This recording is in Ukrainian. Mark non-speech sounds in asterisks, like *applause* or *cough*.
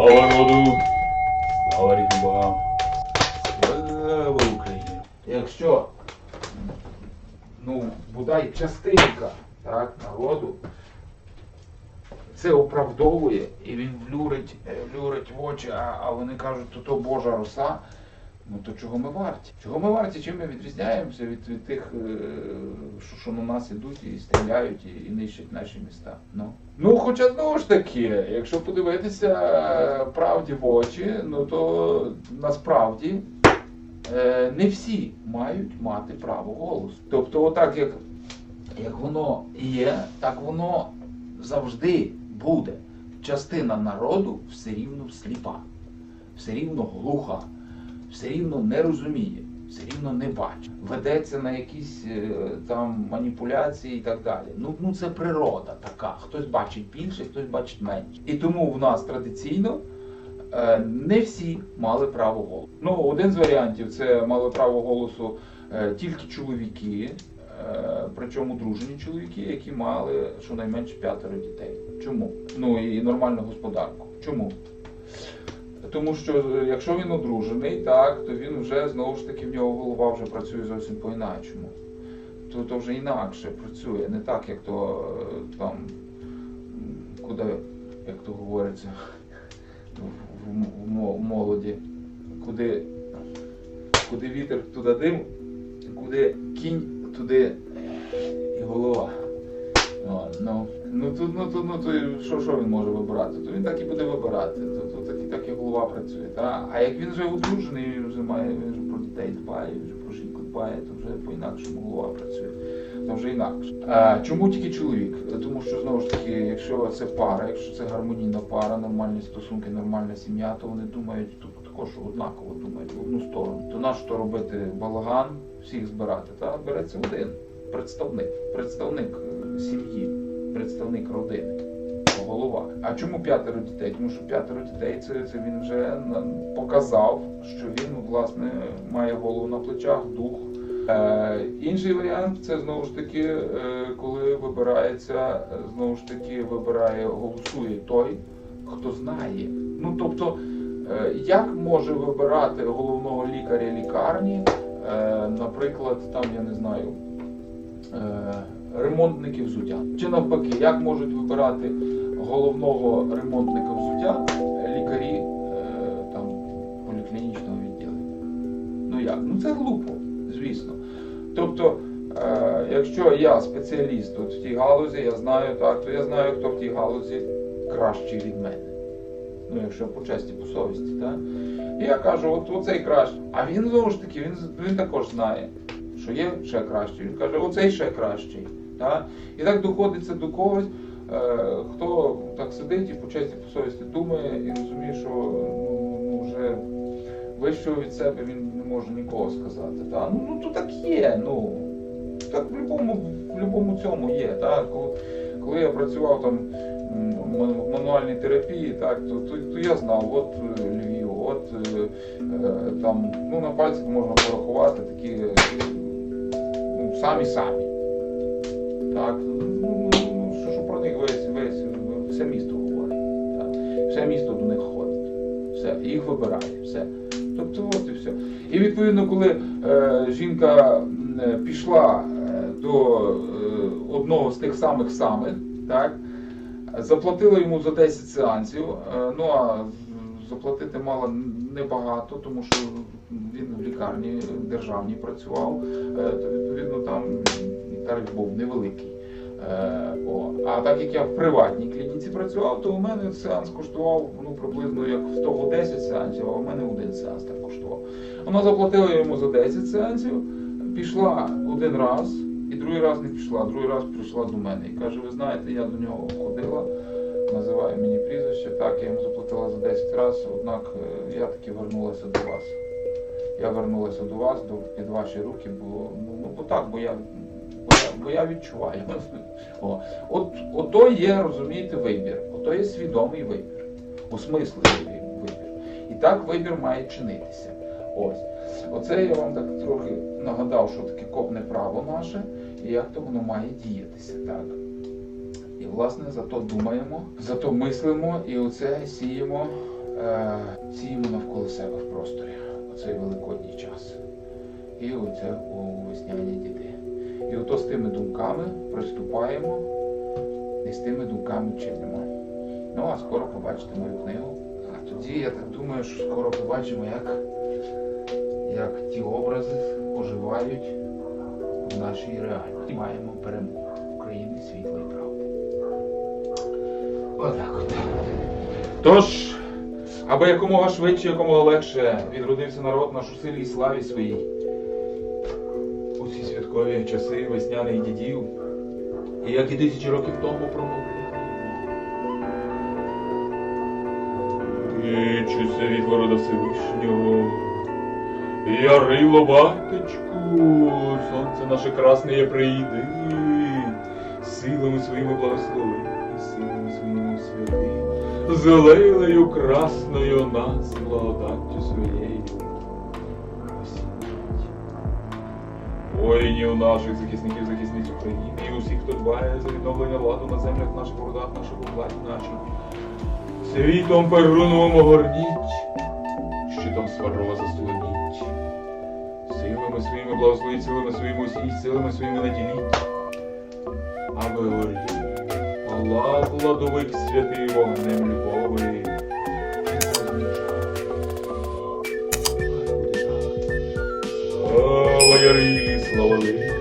Слава народу! Слава богам! Слава Україні! Якщо ну, бодай частинка так, народу це оправдовує і він влюрить, е, влюрить в очі, а, а вони кажуть, то то Божа роса. Ну то чого ми варті? Чого ми варті? Чим ми відрізняємося від, від тих, е, що, що на нас ідуть і стріляють і, і нищать наші міста? Ну. ну, хоча знову ж таки, якщо подивитися е, правді в очі, ну то насправді е, не всі мають мати право голосу. Тобто, отак як, як воно є, так воно завжди буде. Частина народу все рівно сліпа, все рівно глуха, все рівно не розуміє, все рівно не бачить. Ведеться на якісь е, там маніпуляції і так далі. Ну, ну це природа така. Хтось бачить більше, хтось бачить менше. І тому в нас традиційно е, не всі мали право голосу. Ну, один з варіантів це мали право голосу е, тільки чоловіки, причому дружені чоловіки, які мали щонайменше п'ятеро дітей. Чому? Ну і нормальну господарку. Чому? Тому що е, якщо він одружений, так, то він вже знову ж таки в нього голова вже працює зовсім по-іначому. То, то вже інакше працює, не так, як то е, там, куди, як то говориться, в, молоді, куди, куди вітер, туди дим, куди кінь, туди і голова. Ну, ну, то, ну, то, ну, то що, що він може вибирати? То він так і буде вибирати. То, то, так, і, так і голова працює. Та? А як він вже одружений, він вже має, він вже про дітей дбає, він вже про жінку дбає, то вже по-інакшому голова працює. То вже інакше. А, чому тільки чоловік? Тому що знову ж таки, якщо це пара, якщо це гармонійна пара, нормальні стосунки, нормальна сім'я, то вони думають тут також однаково думають в одну сторону. То нащо то робити балаган, всіх збирати? Та береться один представник, представник е, сім'ї, представник родини. Голова. А чому п'ятеро дітей? Тому що п'ятеро дітей це, це він вже показав, що він власне має голову на плечах, дух. Е, інший варіант це знову ж таки, е, коли вибирається, знову ж таки, вибирає, голосує той, хто знає. Ну тобто, е, як може вибирати головного лікаря лікарні, е, наприклад, там я не знаю, ремонтники взуття. Чи навпаки, як можуть вибирати головного ремонтника взуття лікарі е, там, поліклінічного відділення? Ну як? Ну це глупо, звісно. Тобто, е, якщо я спеціаліст от в тій галузі, я знаю так, то я знаю, хто в тій галузі кращий від мене. Ну, якщо по честі, по совісті, так? І я кажу, от оцей кращий. А він знову ж таки, він, він також знає, що є ще кращий. Він каже, оцей ще кращий. Так? І так доходиться до когось, е, хто так сидить і по честі, по совісті думає і розуміє, що ну, ну, вже вищого від себе він не може нікого сказати. Та? Ну, ну то так є. Ну, так в будь-якому в будь-якому цьому є. Так? Коли, коли я працював там в мануальній терапії, так, то, то, то я знав, от е, Львів, от е, там, ну, на пальцях можна порахувати такі ну, самі-самі. Так, ну, ну, що, що про них весь, весь, все місто говорить. Так. Все місто до них ходить. Все, їх вибирає. Все. Тобто от і все. І відповідно, коли е, жінка е, пішла е, до е, одного з тих самих самих, так, заплатила йому за 10 сеансів, е, ну а заплатити мала небагато, тому що він в лікарні державній працював, е, то відповідно там тариф був невеликий. Е. А так як я в приватній клініці працював, то у мене сеанс коштував ну, приблизно як в того 10 сеансів, а у мене один сеанс так коштував. Вона заплатила йому за 10 сеансів, пішла один раз, і другий раз не пішла, другий раз прийшла до мене і каже: ви знаєте, я до нього ходила, називає мені прізвище, так, я йому заплатила за 10 разів, однак е, я таки вернулася до вас. Я вернулася до вас, до, під ваші руки, бо, ну, ну, бо так, бо я, бо я, бо я відчуваю. *laughs* О, от, ото є, розумієте, вибір, ото є свідомий вибір, осмислений вибір. І так вибір має чинитися. Ось. Оце я вам так трохи нагадав, що таке копне право наше, і як то воно має діятися. Так. І власне зато думаємо, зато мислимо і оце сіємо е, сіємо навколо себе в просторі оцей великодній час. І оце у весняні діти. І ото з тими думками приступаємо і з тими думками чинимо. Ну а скоро побачите мою книгу. А тоді я так думаю, що скоро побачимо, як, як ті образи оживають в нашій реальності. Маємо перемогу України світлої правди. Отак от. Тож, аби якомога швидше, якомога легше відродився народ наш у силі і славі своїй. У ці святкові часи весняних дідів. І як і тисячі років тому промовляємо. Чи світло рода Всевишнього, Ярило батечку, сонце наше красне є прийди, силами своїми благослови, силами своїми святи, зеленою красною нас благодаттю своєю. Воїнів наших захисників, захисниць України і усіх, хто дбає за відновлення владу на землях наших городах, наших область наших. Світом перуном огорніть, щитом сварова заслоніть. Силами своїми благословіть, силами своїми усіх, силами своїми наділіть. Аби горів, Аллах владовик святий вогнем любові. Слава Ярилі.